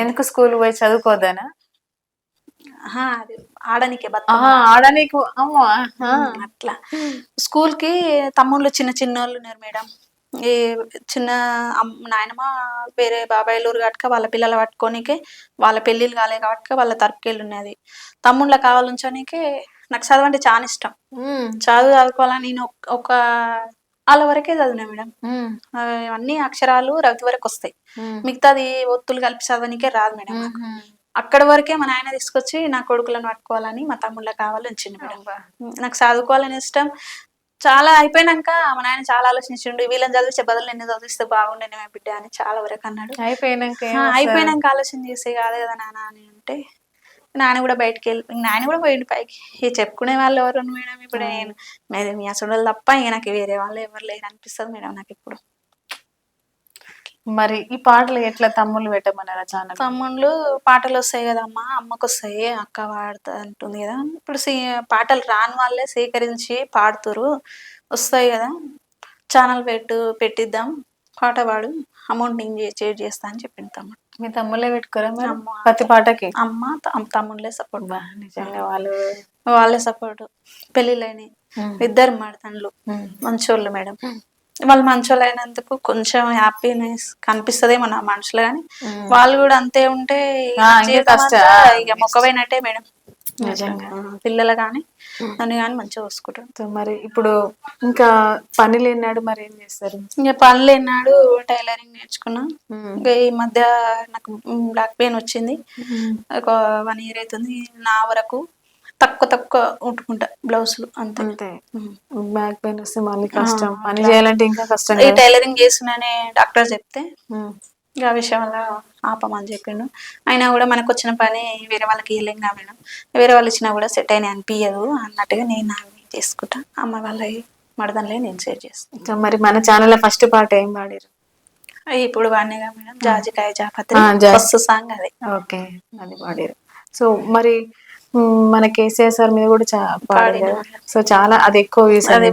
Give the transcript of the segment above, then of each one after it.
ఎందుకు స్కూల్ పోయి చదువుకోవద్దనా ఆహా, అది ఆడనికే బతుకమ్మ. అమ్మా. అట్లా. స్కూల్కి తమ్ముళ్ళు చిన్న చిన్న వాళ్ళు ఉన్నారు మేడం. ఈ చిన్న నాయనమ్మ వేరే బాబాయిలు కనుక వాళ్ళ పిల్లలు పట్టుకోనికే వాళ్ళ పెళ్ళిళ్ళు కాలే కాబట్టి వాళ్ళ తరపుకెళ్ళి ఉన్నది. తమ్ముళ్ళ కావాలంచోనికే నాకు చదువు అంటే చాలా ఇష్టం చదువు చదువుకోవాలని నేను ఒక వాళ్ళ వరకే చదివినా మేడం? అన్ని అక్షరాలు రవి వరకు వస్తాయి. మిగతాది ఒత్తులు కలిపి చదవనికే రాదు మేడం. అక్కడి వరకే మా నాయన తీసుకొచ్చి నా కొడుకులను పట్టుకోవాలని మా తమ్ముళ్ళ కావాలి ఉంచింది మేడం. నాకు చదువుకోవాలని ఇష్టం. చాలా అయిపోయినాక మా నాయన చాలా ఆలోచించిండు వీళ్ళని చదివించే బదులు నిన్ను చదివిస్తే బాగుండేనే మా బిడ్డ అని చాలా వరకు అన్నాడు. అయిపోయినాక? అయిపోయినాక ఆలోచన చేసే కాదు కదా నాన్న అని అంటే నాన్న కూడా బయటికి వెళ్ళి ఇంక నాన్న కూడా పోయిండు పైకి. ఇక చెప్పుకునే వాళ్ళు ఎవరు మేడం ఇప్పుడు నేను. మీరు మీ అసలు తప్ప ఇంక నాకు వేరే వాళ్ళు ఎవరు లేరు అనిపిస్తుంది మేడం నాకు ఇప్పుడు. మరి ఈ పాటలు ఎట్లా తమ్ముళ్ళు పెట్టమన్నారా ఛానల్ తమ్ముళ్ళు పాటలు వస్తాయి కదమ్మా అమ్మకు వస్తాయి అక్క పాడుతా అంటుంది కదా. ఇప్పుడు పాటలు రాని వాళ్ళే సేకరించి పాడుతురు. వస్తాయి కదా. ఛానల్ పెట్టు పెట్టిద్దాం. పాట పాడు. అమౌంట్ నేను చే- చేర్ చేస్తా అని చెప్పింది తమ్ముడు. మీ తమ్ముళ్ళే పెట్టుకోరా మరి? అమ్మ. ప్రతి పాటకి? అమ్మ తమ్ముళ్ళే సపోర్ట్ బా, నిజంగా. వాళ్ళు వాళ్ళే సపోర్ట్ పెళ్ళిళ్ళని ఉమ్, ఇద్దరు మాడతండ్లు ఉమ్, మంచోళ్ళు మేడం. వాళ్ళు మంచోళ్ళు అయినందుకు కొంచెం హ్యాపీనెస్ కనిపిస్తుంది మన మనుషులు కానీ ఉమ్. వాళ్ళు కూడా అంతే ఉంటే ఇక ఆ, ఇంకా జీవితం కష్టం. అంతా ఆ, ఇక మొక్కపోయినట్టే మేడం. నిజంగా. పిల్లలు కానీ నన్ను కానీ మంచిగా చూసుకుంటారు. మరి ఇప్పుడు ఇంకా పని లేనాడు మరి ఏం చేస్తారు? ఇంకా పనులు ఎన్నాడు టైలరింగ్ నేర్చుకున్నా. ఇంకా ఈ మధ్య నాకు బ్లాక్ పెయిన్ వచ్చింది. ఒక వన్ ఇయర్ అవుతుంది నా వరకు తక్కువ తక్కువ ఉట్టుకుంటా బ్లౌజులు అంతే. బ్యాక్ పెయిన్ వస్తే మళ్ళీ కష్టం. పని. చేయాలంటే ఇంకా కష్టం ఈ. టైలరింగ్ చేస్తున్నానే డాక్టర్ చెప్తే ఆ విషయం వల్ల ఆపమని చెప్పిండు. అయినా కూడా మనకు వచ్చిన పని వేరే వాళ్ళకి ఇవ్వలేం కదా మేడం. వేరే వాళ్ళు ఇచ్చినా కూడా సెట్ అయినా అనిపించదు అన్నట్టుగా నేను నావి చేసుకుంటా. అమ్మ వాళ్ళ మడదనిలే నేను షేర్ చేస్తాను సో మరి మన ఛానల్ ఫస్ట్ పాట ఏం పాడారు? ఇప్పుడు వాడినేగా మేడం. జాజికాయ జాపత్రి ఫస్ట్ సాంగ్ అదే. ఓకే అది పాడారు. సో మరి మన కేసీఆర్ సార్ మీద కూడా పాడారు. కదా. సో చాలా అది ఎక్కువ వ్యూస్ అది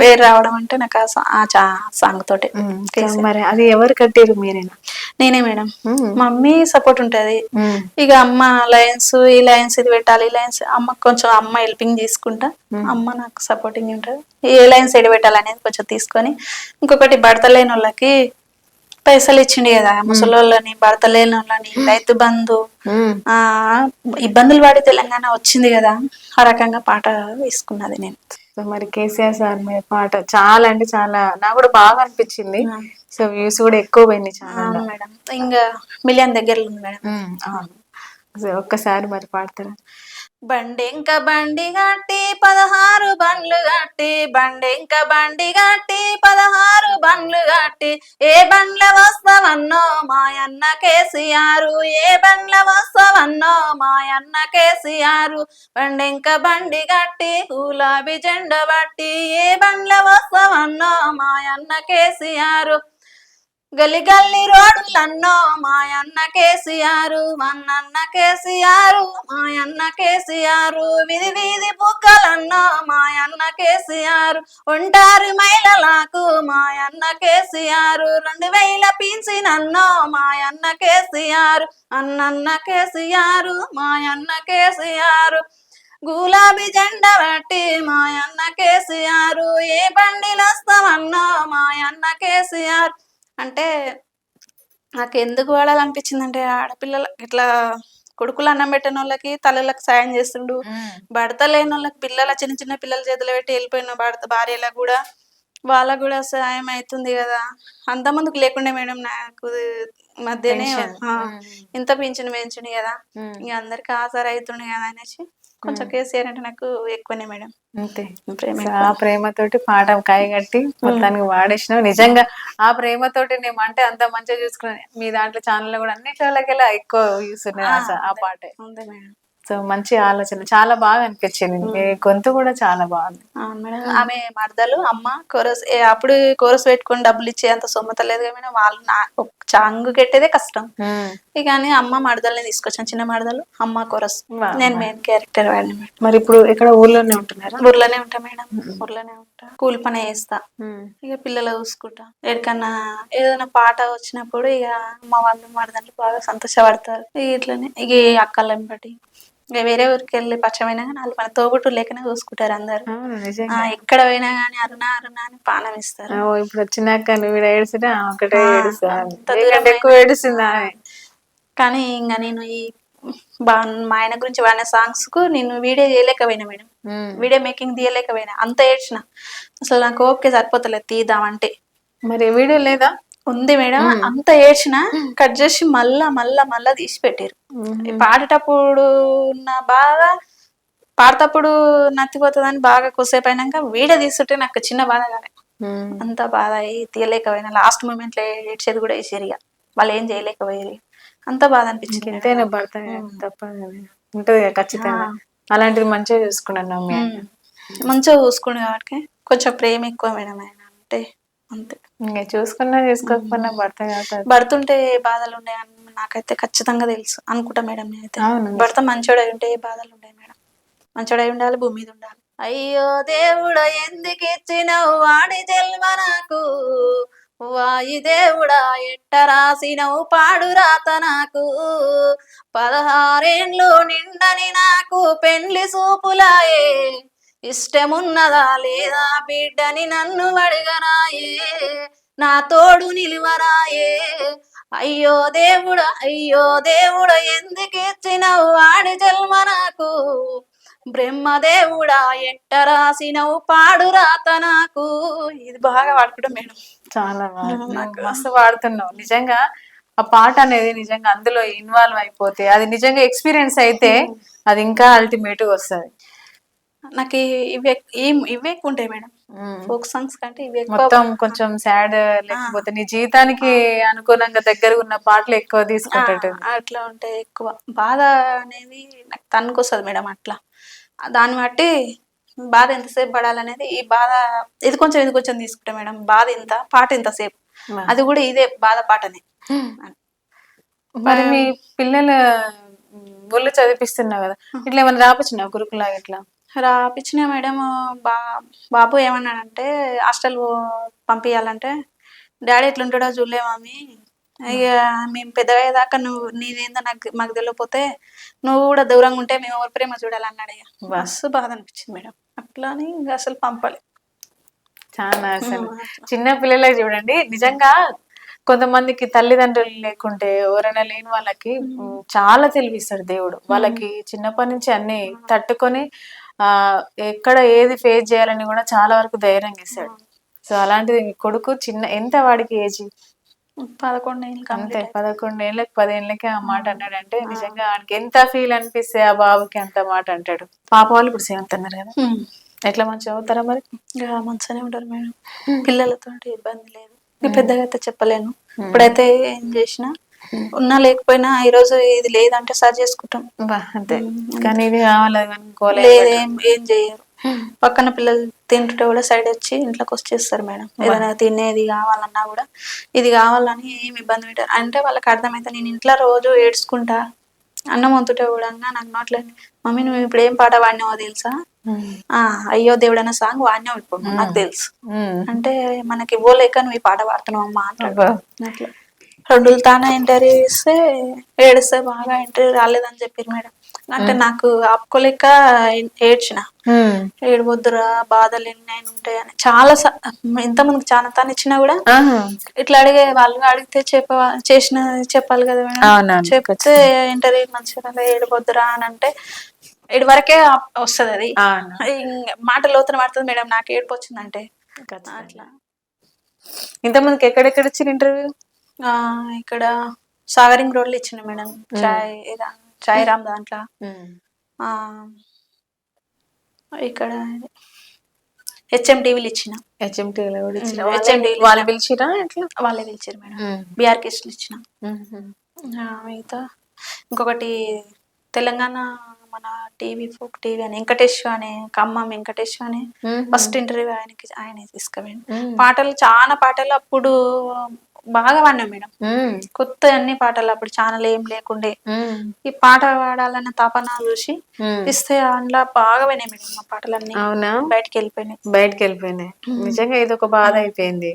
పేరు రావడం అంటే నాకు ఆ సాంగ్ తోటి. మరి అది ఎవరు కట్టారు మీరేనా? నేనే మేడం. మమ్మీ సపోర్ట్ ఉంటది. ఇక అమ్మ లయన్స్ ఈ లయన్స్ ఇది పెట్టాలి ఈ లయన్స్. అమ్మ కొంచెం అమ్మ హెల్పింగ్ తీసుకుంటా అమ్మ నాకు సపోర్టింగ్ ఉంటుంది. ఏ లైన్స్ ఎడ పెట్టాలి అనేది కొంచెం తీసుకొని ఇంకొకటి భర్త లేని వాళ్ళకి పైసలు ఇచ్చిండు కదా ముసలోళ్ళని భర్త లేని రైతు బంధు. ఆ ఇబ్బందులు పడి తెలంగాణ వచ్చింది కదా ఆ రకంగా పాట వేసుకున్నది నేను. సో మరి కేసీఆర్ సార్ మీద పాట చాలా అంటే చాలా నాకు కూడా బాగా అనిపించింది. సో వ్యూస్ కూడా ఎక్కువ ఛానల్ అవును మేడం. ఇంకా మిలియన్ దగ్గరలో ఉంది మేడం. అవును. ఒక్కసారి మరి పాడతారా? బండెంక బండి గట్టి పదహారు బండ్లు గట్టి బండెంక బండి గట్టి పదహారు బండ్లు గట్టి ఏ బండ్ల వస్తావన్నో మాయన్న కేసీఆర్ ఏ బండ్ల వస్తావన్నో మాయన్న కేసీఆర్. బండెంక బండి గట్టి గులాబీ జెండ బట్టి ఏ బండ్ల వస్తావన్నో మాయన్న కేసీఆర్. గల్లి రోడ్లన్నో మాయన్న కేసీఆర్ మన్నన్న కేసీఆర్ మాయన్న కేసీఆర్ విధి వీధి బుక్కలన్నో మాయన్న కేసీఆర్ ఒంటారి మహిళలకు మాయన్న కేసీఆర్ రెండు వేల పీంచినన్నో మాయన్న కేసీఆర్ అన్నన్న కేసీఆర్ మాయన్న కేసీఆర్. గులాబీ జెండా బట్టి మాయన్న కేసీఆర్ ఏ బండిలో వస్తామన్నో మాయన్న కేసీఆర్. అంటే నాకు ఎందుకు వాడాలనిపించిందంటే ఆడపిల్లల ఇట్లా కొడుకులు అన్నం పెట్టిన వాళ్ళకి తల్లులకు సాయం చేస్తుండు. భర్త లేని వాళ్ళకి పిల్లల చిన్న చిన్న పిల్లల చేతిలో పెట్టి వెళ్ళిపోయిన భర్త భార్యలకు కూడా వాళ్ళకు కూడా సాయం అవుతుంది కదా. అంత ముందుకు లేకుండే మేడం నాకు మధ్యనే. ఇంత పింఛను పెంచుని కదా. ఇక అందరికి ఆధార అవుతుండే కదా అనేసి కొంచెం కేసీఆర్ అంటే నాకు ఎక్కువనే మేడం. అంతే. ఆ ప్రేమతోటి పాట కాయగట్టి మొత్తానికి వాడేసినావు. నిజంగా ఆ ప్రేమతోటి నేను అంటే అంత మంచిగా చూసుకున్నాను. మీ దాంట్లో ఛానల్ కూడా అన్ని చోట్లకెళ్ళి ఎక్కువ స- ఆ పాటే. ఉంది మేడం. సో మంచి ఆలోచన. చాలా బాగా అనిపించింది. గొంతు కూడా చాలా బాగుంది. మేడం. ఆమె మరదలు అమ్మ కోరస్ అప్పుడు కోరస్ పెట్టుకొని డబ్బులు ఇచ్చే అంత సొమ్మత లేదు మేడం. వాళ్ళు నా చాంగు కట్టేదే కష్టం. ఇక అని అమ్మ మరదల్ని తీసుకొచ్చాను. చిన్న మరదలు అమ్మ కోరస్. నేను మెయిన్ క్యారెక్టర్ వాడిని మేడం. మరి ఇప్పుడు ఇక్కడ ఊర్లోనే ఉంటున్నారా? ఊర్లోనే ఉంటా మేడం. ఊర్లోనే ఉంటా. కూలి పని చేస్తా. ఇక పిల్లలు చూసుకుంటా. ఎక్కడికన్నా ఏదైనా పాట వచ్చినప్పుడు ఇక మా వాళ్ళు మరదలు బాగా సంతోషపడతారు. ఇట్లనే. ఇక అక్కలని బట్టి ఇక వేరే ఊరికి వెళ్ళి పచ్చమైనా కానీ వాళ్ళు మన తోబుట్టు లేకనే చూసుకుంటారు అందరు. ఎక్కడ పోయినా కానీ అరుణ అరుణ అని పానం ఇస్తారు. ఇప్పుడు వచ్చినాక నువ్వు ఈడ ఏడుస్తున్నా ఒకటే ఎక్కువ ఏడుస్తుంది ఆమె. కానీ ఇంకా నేను ఈ బా మా ఆయన గురించి వాడిన సాంగ్స్కు నేను వీడియో చేయలేకపోయినా మేడం. Video making తీయలేకపోయినా. అంత ఏడ్చిన. అసలు నాకు ఓకే సరిపోతలేదు తీద్దామంటే. మరి వీడియో లేదా? ఉంది మేడం. అంత ఏడ్చిన కట్ చేసి మళ్ళా మళ్ళా మళ్ళా తీసి పెట్టారు పాడేటప్పుడు ఉన్న బాధ పాడేటప్పుడు నత్తిపోతుందని బాగా కొద్దిసేపు అయినాక వీడియో తీసుంటే నాకు చిన్న బాధ కాలే. ఉమ్. అంత బాధ అయ్యి తీయలేకపోయినా. లాస్ట్ మూమెంట్లో ఏడ్చేది కూడా వేసేది ఇక వాళ్ళు ఏం చేయలేకపోయేది. అంత బాధ అనిపించింది ఎంతైనా కదా. ఉంటది ఖచ్చితంగా. అలాంటిది మంచిగా చూసుకున్నాను. మంచిగా చూసుకునే కాబట్టి కొంచెం ప్రేమ ఎక్కువ మేడం ఆయన అంటే. అంతే. ఇంకా చూసుకున్నా చేసుకోకపోయినా భర్త కాబట్టి భర్తుంటే ఏ బాధలు ఉన్నాయని నాకైతే ఖచ్చితంగా తెలుసు. అనుకుంటా మేడం నేనైతే. అవును. భర్త మంచోడై ఉంటే ఏ బాధలు ఉంటాయి మేడం. మంచోడై ఉండాలి భూమి మీద ఉండాలి. అయ్యో దేవుడా ఎందుకు ఇచ్చినవు వాడి జన్మ నాకు? వాయి దేవుడా ఎట్ట రాసినవు పాడు రాత నాకు? పదహారేండ్లు నిండని నాకు పెండ్లి సూపులాయే. ఇష్టమున్నదా లేదా బిడ్డని నన్ను అడగరాయే? నా తోడు నిలువరాయే? అయ్యో దేవుడా అయ్యో దేవుడా ఎందుకు ఇచ్చినవు వాడి జన్మ నాకు? బ్రహ్మదేవుడా ఎట్ట రాసినవు పాడు రాత నాకు? ఇది బాగా వాడుకుంటాం మేడం. చాలా. నువ్వు మస్తు పాడుతున్నావు నిజంగా ఆ పాట అనేది నిజంగా అందులో ఇన్వాల్వ్ అయిపోతే అది నిజంగా ఎక్స్పీరియన్స్ అయితే అది ఇంకా అల్టిమేట్గా వస్తుంది. నాకు ఇవి ఇవే ఎక్కువ ఉంటాయి మేడం ఫోక్ సాంగ్స్ కంటే ఇవి మొత్తం కొంచెం సాడ్ లేకపోతే నీ జీవితానికి అనుగుణంగా దగ్గర ఉన్న పాటలు ఎక్కువ తీసుకుంటట్టు ఆ, అట్లా ఉంటాయి ఎక్కువ. బాధ అనేది నాకు తన్నుకొస్తుంది మేడం అట్లా. దాన్ని బట్టి బాధ ఎంతసేపు పడాలనేది ఈ బాధ ఇది కొంచెం ఇది కొంచెం తీసుకుంటా మేడం బాధ ఇంత పాట ఇంతసేపు అది కూడా ఇదే బాధ పాటనే. మరి మీ పిల్లల ఊళ్ళో చదివిపిస్తున్నావు కదా ఇట్లా ఏమైనా రాపచ్చిన గురుకులా ఇట్లా? రాపించిన మేడం బా బాబు ఏమన్నాడంటే హాస్టల్ పంపించాలంటే డాడీ ఎట్లుంటాడో చూడలే మమ్మీ ఇక మేము పెద్దయ్యేదాకా నువ్వు నీదేందో నాకు మాకు తెలియకపోతే నువ్వు కూడా దూరంగా ఉంటే మేము ఎవరి ప్రేమ చూడాలన్నాడు ఇక మస్తు బాధ అనిపించింది మేడం. అట్లా అని ఇంకా అసలు పంపాలి. చాలా అసలు. చిన్న పిల్లలకి చూడండి నిజంగా కొంతమందికి తల్లిదండ్రులు లేకుంటే ఎవరైనా లేని వాళ్ళకి చాలా తెలివిస్తాడు దేవుడు. వాళ్ళకి చిన్నప్పటి నుంచి అన్ని తట్టుకొని ఎక్కడ ఏది ఫేస్ చేయాలని కూడా చాలా వరకు ధైర్యంగా ఇస్తాడు సో అలాంటిది కొడుకు చిన్న ఎంత వాడికి ఏజ్ పదకొండు ఏళ్ళు అంతే పదకొండు ఏళ్ళకి పదేళ్ళకి ఆ మాట అన్నాడంటే నిజంగా వాడికి ఎంత ఫీల్ అనిపిస్తే ఆ బాబుకి అంత మాట అంటాడు. పాప వాళ్ళు ఇప్పుడు సెవెంత్ అన్నారు కదా? ఎట్లా మంచిగా అవుతారా మరి? మంచిగానే ఉంటారు మేడం. పిల్లలతో ఇబ్బంది లేదు. పెద్దగా అయితే చెప్పలేను. ఇప్పుడైతే ఏం చేసినా ఉన్నా లేకపోయినా ఈ రోజు ఇది లేదంటే సరి చేసుకుంటాం. బా, అంతే. కానీ ఇది కావాలి? అది అనుకోలే లేదు ఏం ఏం చేయరు పక్కన పిల్లలు తింటుంటే కూడా సైడ్ వచ్చి ఇంట్లోకి వచ్చేస్తారు మేడం. ఏదైనా తినేది కావాలన్నా కూడా ఇది కావాలని ఏం ఇబ్బంది పెట్టారు. అంటే వాళ్ళకి అర్థమైతే నేను ఇంట్లో రోజు ఏడ్చుకుంటా అన్నం వంతుంటే కూడా నాకు నోట్లో మమ్మీ నువ్వు ఇప్పుడు ఏం పాట పాడినావో తెలుసా? ఆ అయ్యో దేవుడన్న సాంగ్ వాడినావు ఇప్పుడు నాకు తెలుసు. అంటే మనకి ఇవ్వలేక నువ్వు ఈ పాట పాడుతున్నావు అమ్మా అంటాడు. అట్లా. రెండు తానే ఇంటర్వ్యూ ఇస్తే ఏడిస్తే బాగా ఇంటర్వ్యూ రాలేదని చెప్పారు మేడం. అంటే నాకు ఆపుకోలేక ఏడ్చిన. ఏడవద్దురా బాధలు ఎన్ని అయినా ఉంటాయని చాలా స- ఇంతమందికి చాలా తాను ఇచ్చినా కూడా. ఇట్లా అడిగే వాళ్ళు అడిగితే చెప్ప చేసిన చెప్పాలి కదా మేడం. చెప్తే ఇంటర్వ్యూ మంచిగా ఏడవద్దురా అని అంటే ఏడు వరకే వస్తుంది అది. మాట లోతున పడుతుంది మేడం నాకు ఏడుపు వచ్చిందంటే. అట్లా. ఇంతమందికి ఎక్కడెక్కడ ఇచ్చిన ఇంటర్వ్యూ ఇక్కడ సాగరింగ్ రోడ్లు ఇచ్చిన మేడం. చాయ్ చాయ్ రామ్ దాంట్లో. ఆ, ఇక్కడ హెచ్ఎం టీవీలు ఇచ్చిన. హెచ్ఎంటీలో కూడా ఇచ్చిన. HMT లో వాళ్ళు పిలిచిరా ఎట్లా? వాళ్ళే పిలిచారు మేడం. బీఆర్కేస్లు ఇచ్చిన. ఉమ్. ఆ, మిగతా ఇంకొకటి తెలంగాణ మన టీవీ ఫోక్ టీవీ అని వెంకటేష్ అని ఖమ్మం వెంకటేష్ అని ఫస్ట్ ఇంటర్వ్యూ ఆయనకి ఆయన తీసుకుపోయింది పాటలు చాలా పాటలు అప్పుడు బాగా పాడినాం మేడం కొత్త అన్ని పాటలు అప్పుడు ఛానల్ ఏం లేకుండే. ఈ పాట పాడాలన్న తపన చూసి ఇస్తే అందులో బాగా పోయినాయి మేడం మా పాటలన్నీ. అవునా? బయటికి వెళ్ళిపోయినాయి. బయటకు వెళ్ళిపోయినాయి. నిజంగా ఇది ఒక బాధ అయిపోయింది.